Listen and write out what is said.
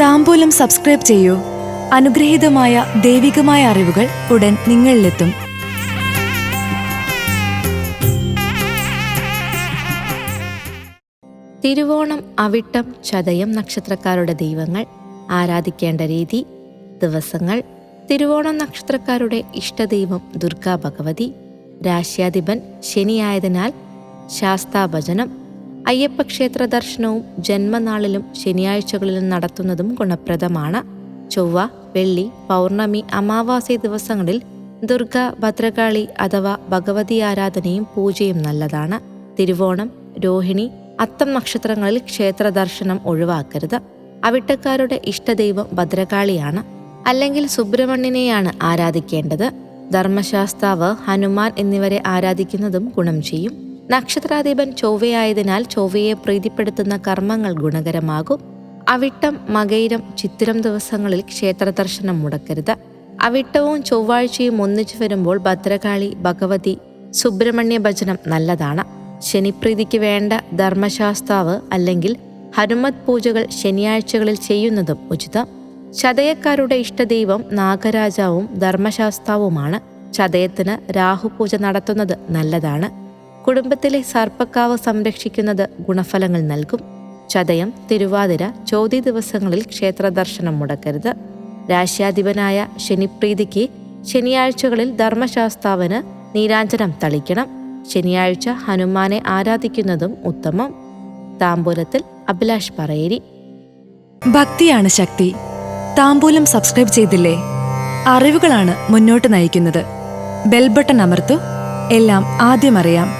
താമ്പൂലം subscribe ചെയ്യൂ. അനുഗ്രഹീതമായ ദൈവികമായ അറിവുകൾ ഉടൻ നിങ്ങളിലെത്തും. തിരുവോണം അവിട്ടം ചതയം നക്ഷത്രക്കാരുടെ ദൈവങ്ങൾ ആരാധിക്കേണ്ട രീതി ദിവസങ്ങൾ തിരുവോണം നക്ഷത്രക്കാരുടെ ഇഷ്ടദൈവം ദുർഗാ ഭഗവതി രാശ്യാധിപൻ ശനിയായതിനാൽ ശാസ്താഭജനം അയ്യപ്പക്ഷേത്ര ദർശനവും ജന്മനാളിലും ശനിയാഴ്ചകളിലും നടത്തുന്നതും ഗുണപ്രദമാണ്. ചൊവ്വ വെള്ളി പൗർണമി അമാവാസി ദിവസങ്ങളിൽ ദുർഗ ഭദ്രകാളി അഥവാ ഭഗവതി ആരാധനയും പൂജയും നല്ലതാണ്. തിരുവോണം രോഹിണി അത്തം നക്ഷത്രങ്ങളിൽ ക്ഷേത്ര ദർശനം ഒഴിവാക്കരുത്. അവിട്ടക്കാരുടെ ഇഷ്ടദൈവം ഭദ്രകാളിയാണ്. അല്ലെങ്കിൽ സുബ്രഹ്മണ്യനെയാണ് ആരാധിക്കേണ്ടത്. ധർമ്മശാസ്താവ് ഹനുമാൻ എന്നിവരെ ആരാധിക്കുന്നതും ഗുണം ചെയ്യും. നക്ഷത്രാധിപൻ ചൊവ്വയായതിനാൽ ചൊവ്വയെ പ്രീതിപ്പെടുത്തുന്ന കർമ്മങ്ങൾ ഗുണകരമാകും. അവിട്ടം മകയിരം ചിത്തിരം ദിവസങ്ങളിൽ ക്ഷേത്ര ദർശനം മുടക്കരുത്. അവിട്ടവും ചൊവ്വാഴ്ചയും ഒന്നിച്ചു വരുമ്പോൾ ഭദ്രകാളി ഭഗവതി സുബ്രഹ്മണ്യ ഭജനം നല്ലതാണ്. ശനിപ്രീതിക്ക് വേണ്ട ധർമ്മശാസ്താവ് അല്ലെങ്കിൽ ഹനുമത് പൂജകൾ ശനിയാഴ്ചകളിൽ ചെയ്യുന്നതും ഉചിതം. ചതയക്കാരുടെ ഇഷ്ടദൈവം നാഗരാജാവും ധർമ്മശാസ്താവുമാണ്. ചതയത്തിന് രാഹുപൂജ നടത്തുന്നത് നല്ലതാണ്. കുടുംബത്തിലെ സർപ്പക്കാവ് സംരക്ഷിക്കുന്നത് ഗുണഫലങ്ങൾ നൽകും. ചതയം തിരുവാതിര ചോതി ദിവസങ്ങളിൽ ക്ഷേത്ര ദർശനം മുടക്കരുത്. രാശ്യാധിപനായ ശനിപ്രീതിക്ക് ശനിയാഴ്ചകളിൽ ധർമ്മശാസ്താവിന് നീരാഞ്ജനം തളിക്കണം. ശനിയാഴ്ച ഹനുമാനെ ആരാധിക്കുന്നതും ഉത്തമം. താമ്പൂലത്തിൽ അഭിലാഷ് പറയേരി. ഭക്തിയാണ് ശക്തി. താമ്പൂലം സബ്സ്ക്രൈബ് ചെയ്തില്ലേ? അറിവുകളാണ് മുന്നോട്ട് നയിക്കുന്നത്. ബെൽബട്ടൺ അമർത്തു. എല്ലാം ആദ്യം അറിയാം.